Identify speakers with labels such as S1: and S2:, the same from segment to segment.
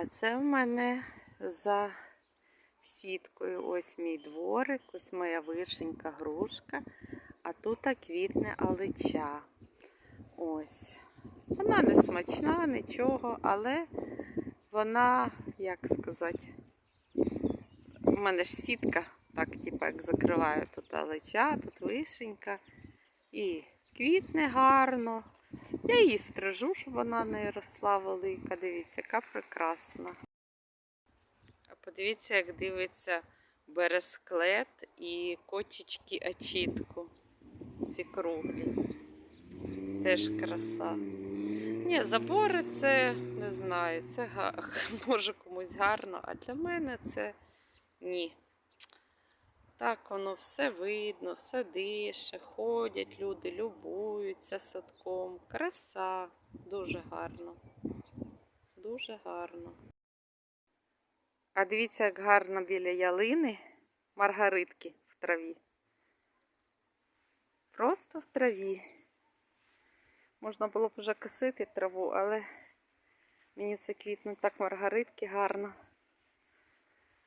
S1: А це в мене за сіткою ось мій дворик, ось моя вишенька грушка, а тут квітне алича. Ось. Вона не смачна, нічого, але вона, як сказати, у мене ж сітка, так, типу, як закриваю тут алича, тут вишенька. І квітне гарно. Я її стрижу, щоб вона не росла велика. Дивіться, яка прекрасна. А подивіться, як дивиться бересклет і кочечки очітку. Ці круглі. Теж краса. Ні, забори це не знаю, це може комусь гарно, а для мене це ні. Так воно все видно, все дише, ходять люди, любуються садком. Краса, дуже гарно. Дуже гарно. А дивіться, як гарно біля ялини маргаритки в траві. Просто в траві. Можна було б вже косити траву, але мені це квітне так маргаритки гарно.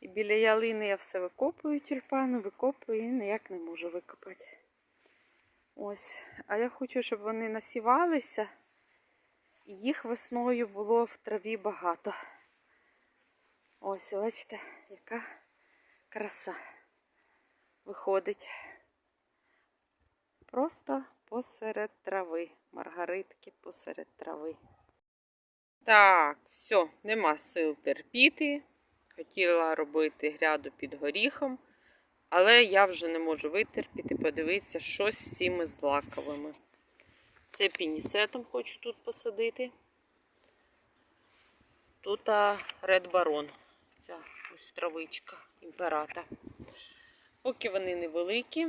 S1: І біля ялини я все викопую тюльпани, викопую і ніяк не можу викопати. Ось. А я хочу, щоб вони насівалися, і їх весною було в траві багато. Ось, бачите, яка краса виходить. Просто посеред трави. Маргаритки посеред трави. Так, все, нема сил терпіти. Хотіла робити гряду під горіхом, але я вже не можу витерпіти, подивитися, що з цими злаковими. Це пінісетом хочу тут посадити. Тут Ред Барон. Ця ось травичка імперата. Поки вони невеликі,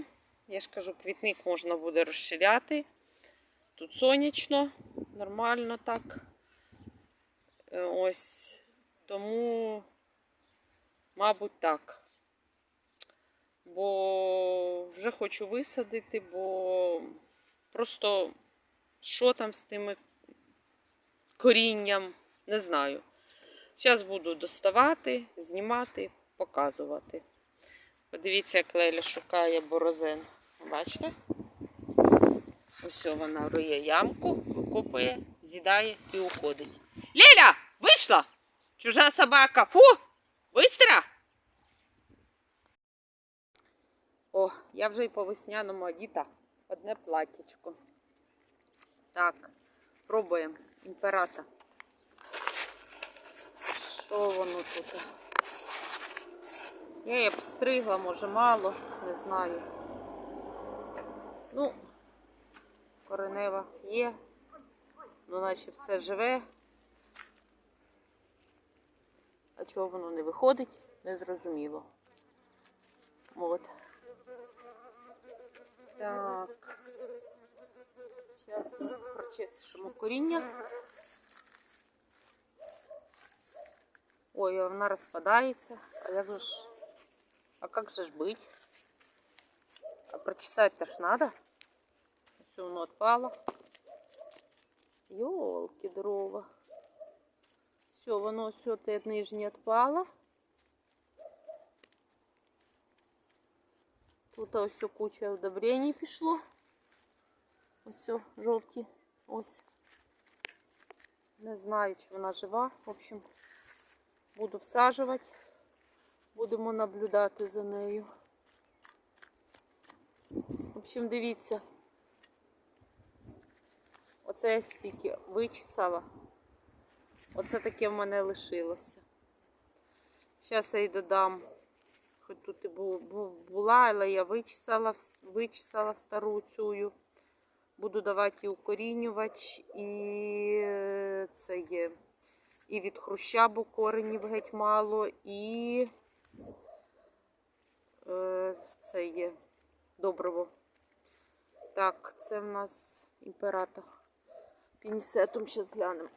S1: я ж кажу, квітник можна буде розширяти. Тут сонячно, нормально так. Е, Ось. Тому, мабуть, так. Бо вже хочу висадити, бо просто що там з тими корінням, не знаю. Зараз буду доставати, знімати, показувати. Подивіться, як Леля шукає борозен. Бачите? Ось вона риє ямку, викопує, з'їдає і уходить. Леля, вийшла! Чужа собака. Фу! Быстро! О, я вже й по весняному одіта. Одне платтячко. Так, пробуємо імперата. Що воно тут? Я її обстригла, може мало, не знаю. Ну, коренева є, ну наче все живе. А чого воно не виходить, не зрозуміло. От. Так. Зараз прочистимо коріння. Ой, вона розпадається. А як же ж? А как же ж быть? А прочесать-то ж. Все воно отпало. Ёлки дрова. Все, воно все те нижнє отпало. Тут ось куча удобрений пішло. Ось жовті. Ось. Не знаю, чи вона жива. В общем, буду всаджувати. Будемо наблюдати за нею. В общем, дивіться. Оце я стільки вичесала. Оце таке в мене лишилося. Зараз я їй додам. Хоч тут і бу- бу- була, але я вичесала, вичесала стару цю. Буду давати і укорінювач, і е, це є. І від хруща, бо коренів геть мало, і е, це є добриво. Так, це в нас імператор. Пінісетом ще зглянемо.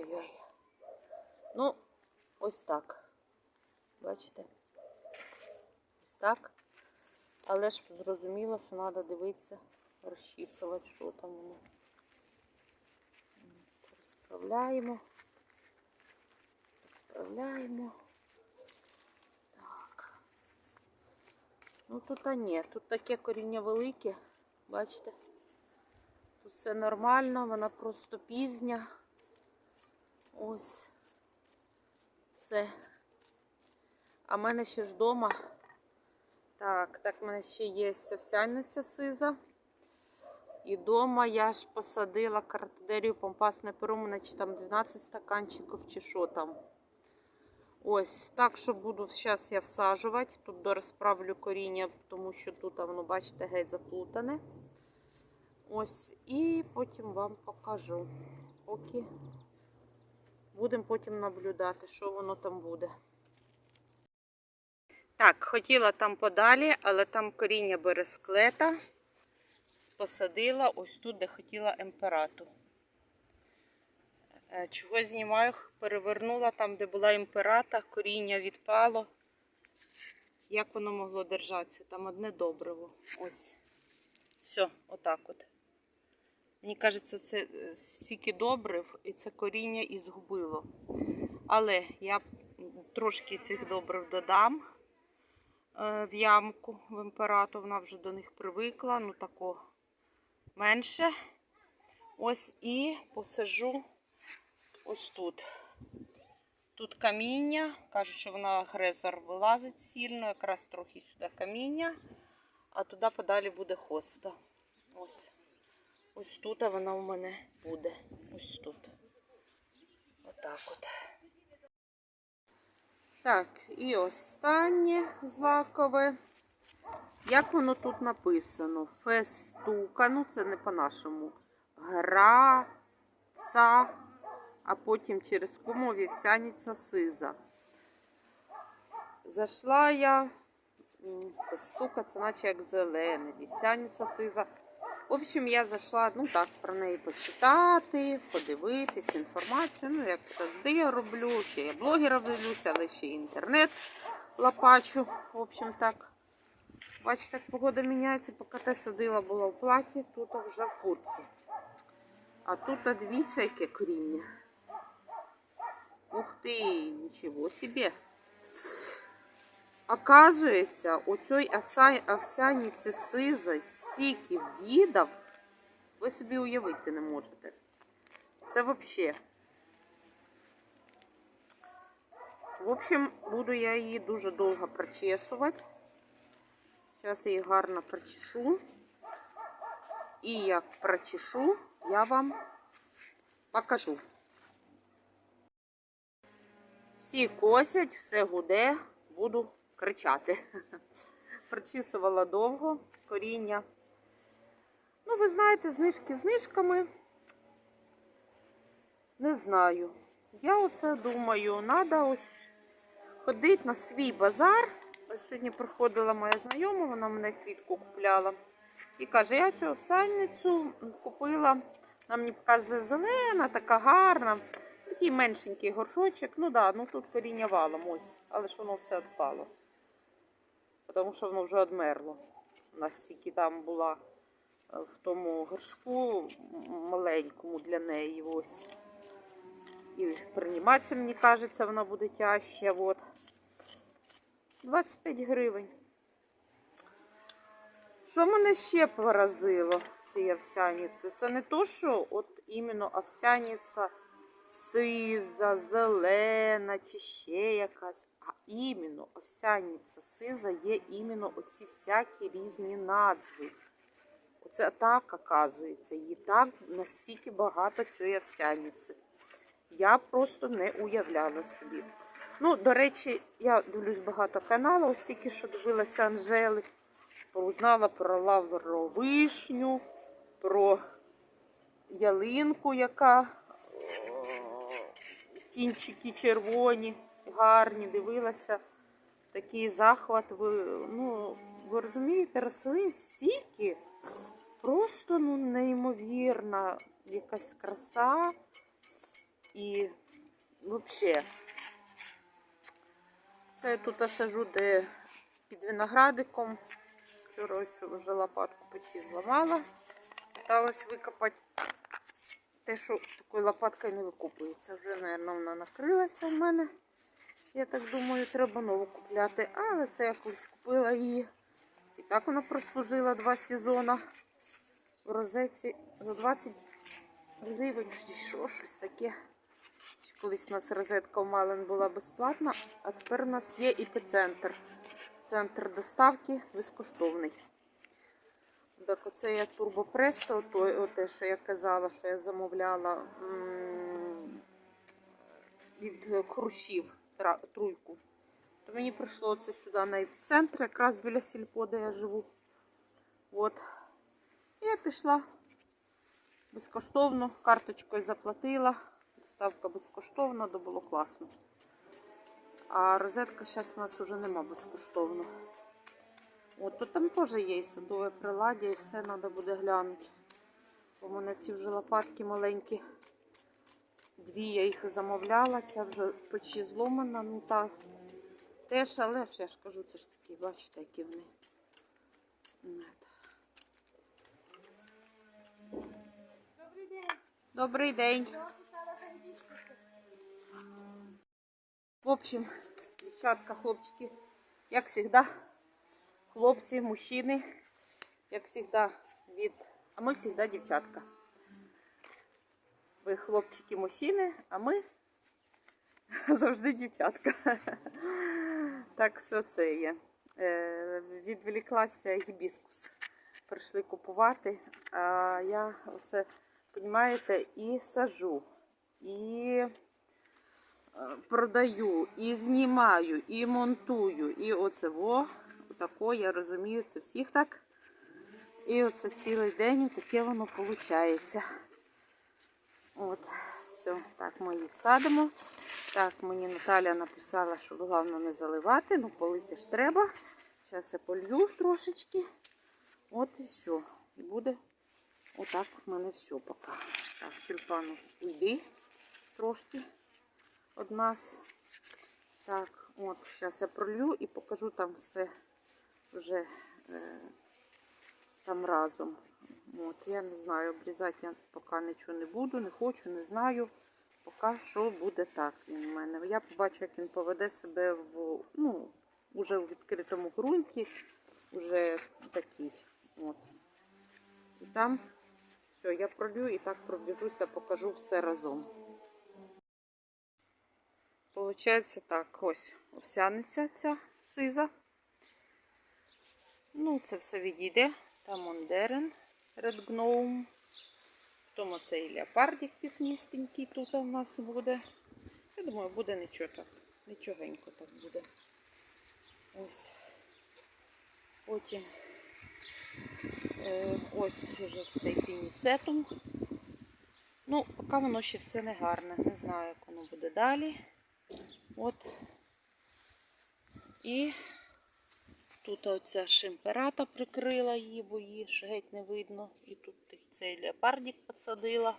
S1: Ой-ой-ой-ой. Ну, ось так. Бачите? Ось так. Але ж зрозуміло, що треба дивитися, розчісувати, що там воно. Розправляємо. Розправляємо. Так. Ну тут а ні, тут таке коріння велике, бачите? Тут все нормально, вона просто пізня. Ось. Все. А в мене ще ж вдома. Так, так в мене ще є овсяниця сиза. І вдома я ж посадила картедерію помпасне перо, у мене чи там 12 стаканчиків, чи що там. Ось, так що буду зараз я всаджувати. Тут дорозправлю коріння, тому що тут воно, бачите, геть заплутане. Ось, і потім вам покажу. Поки будемо потім наблюдати, що воно там буде. Так, хотіла там подалі, але там коріння бересклета. Посадила ось тут, де хотіла емперату. Е, Чого знімаю? Перевернула там, де була імперата, коріння відпало. Як воно могло держатися? Там одне добриво. Ось. Все, отак от. Мені кажеться, це е, стільки добрив і це коріння і згубило. Але я трошки цих добрив додам е, в ямку в імперату. Вона вже до них привикла. Ну тако менше. Ось і посажу ось тут. Тут каміння. Кажуть, що вона агресор вилазить сильно, якраз трохи сюди каміння, а туди подалі буде хоста. Ось. Ось тут вона у мене буде. Ось тут. Отак от. Так, і останнє злакове. Як воно тут написано? Фестука, ну це не по-нашому. Гра, ца, а потім через кому вівсяниця сиза. Зайшла я, фестука, це наче як зелене, вівсяниця сиза. В общем, я зайшла, ну так, про неї почитати, подивитись, інформацію. Ну, як завжди я роблю, ще я блогера дивлюся, але ще інтернет лапачу. В общем, так. Бачите, як погода міняється, поки те садила була в платі, тут вже в курці. А тут, дивіться, яке коріння. Ух ти, нічого собі. Оказується, у цій овсяниці сиза стільки видів, ви собі уявити не можете. Це взагалі. В общем, буду я її дуже довго прочесувати. Зараз я її гарно прочешу. І як прочешу, я вам покажу. Всі косять, все гуде, буду кричати. Прочісувала довго коріння. Ну, ви знаєте, знижки знижками. Не знаю. Я оце думаю, треба ось ходити на свій базар. Ось сьогодні приходила моя знайома, вона мене квітку купляла. І каже, я цю овсяницю купила. Вона мені показує зелена, така гарна. Такий меншенький горшочок. Ну да, ну тут коріння валом ось, але ж воно все відпало. Тому що воно вже одмерло. У нас стільки там була е, в тому горшку маленькому для неї. Ось. І прийматися, мені кажеться, вона буде тяжча. От. 25 гривень. Що мене ще поразило в цій овсяниці? Це не то, що от іменно овсяниця сиза, зелена чи ще якась, а іменно овсяниця сиза є іменно оці всякі різні назви. Оце так, оказується, її так настільки багато цієї овсяниці. Я просто не уявляла собі. Ну, до речі, я дивлюсь багато каналів, ось тільки що дивилася Анжели, узнала про лавровишню, про ялинку, яка кінчики червоні, гарні, дивилася. Такий захват. Ви, ну, ви розумієте, рослин стільки, просто ну, неймовірна якась краса. І взагалі, це я тут сажу, де під виноградиком. Вчора ось вже лопатку почти зламала. Питалась викопати те, що такою лопаткою не викопується. Вже, мабуть, вона накрилася в мене. Я так думаю, треба нову купляти. Але це я купила її. І так вона прослужила два сезони. В розетці за 20 гривень що, щось таке. Колись у нас розетка в Малин була безплатна, а тепер у нас є епіцентр. Центр доставки безкоштовний. Так, оце я турбопресто, то, те, що я казала, що я замовляла від хрущів труйку. То мені прийшло це сюди на епіцентр, якраз біля сільпо, де я живу. От. І я пішла безкоштовно, карточкою заплатила. Доставка безкоштовна, то було класно. А розетка зараз у нас вже нема безкоштовно. От тут там теж є і садове приладдя, і все треба буде глянути. В мене ці вже лопатки маленькі. Дві я їх замовляла, ця вже почти зломана, ну так. Теж, але ж я ж кажу, це ж такі, бачите, які вони.
S2: Добрий день.
S1: Добрий день. В общем, дівчатка, хлопчики, як завжди, хлопці, мужчини, як завжди, від. А ми завжди дівчатка. Ви хлопчики, мужчини, а ми завжди дівчатка. Так що це є. Е, Відволіклася гібіскус. Прийшли купувати. А я оце, розумієте, і сажу, і е, продаю, і знімаю, і монтую. І оце во, отако, я розумію, це всіх так. І оце цілий день таке воно виходить. От, все, так ми її всадимо. Так, мені Наталя написала, що головне не заливати, ну полити ж треба. Зараз я полью трошечки. От і все. І буде отак в мене все поки. Так, тюльпану уйди трошки від нас. Так, от, зараз я пролью і покажу там все вже е, там разом. От, я не знаю, обрізати я поки нічого не буду, не хочу, не знаю. Поки що буде так він у мене. Я побачу, як він поведе себе в, ну, уже в відкритому ґрунті, уже такий. От. І там все, я пролью і так пробіжуся, покажу все разом. Получається так, ось овсяниця ця сиза. Ну, це все відійде. Там он дерен, Red Gnome. Потім оцей леопардик пітністенький тут у нас буде. Я думаю, буде нічого так. Нічогенько так буде. Ось. Потім е, ось вже цей пінісетум. Ну, поки воно ще все не гарне. Не знаю, як воно буде далі. От. І тут оця шимперата прикрила її, бо її ж геть не видно. І тут цей леопардик підсадила.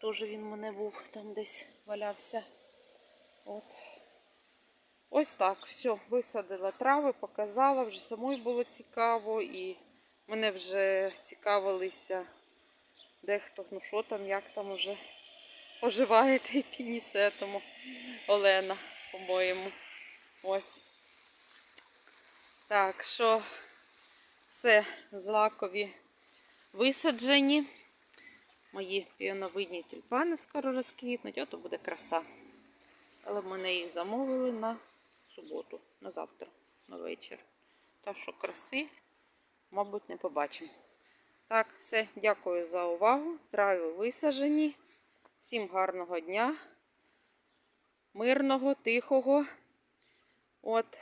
S1: Теж він в мене був там десь валявся. От. Ось так, все, висадила трави, показала, вже самої було цікаво, і мене вже цікавилися дехто, ну що там, як там уже поживає той пінісетому. Олена, по-моєму. Ось. Так, що все злакові висаджені. Мої піоновидні тюльпани скоро розквітнуть, ото буде краса. Але мене їх замовили на суботу, на завтра, на вечір. Так що краси, мабуть, не побачимо. Так, все, дякую за увагу. Трави висаджені. Всім гарного дня, мирного, тихого. От,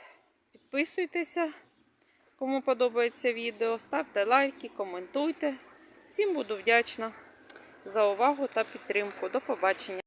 S1: підписуйтеся, кому подобається відео, ставте лайки, коментуйте. Всім буду вдячна за увагу та підтримку. До побачення.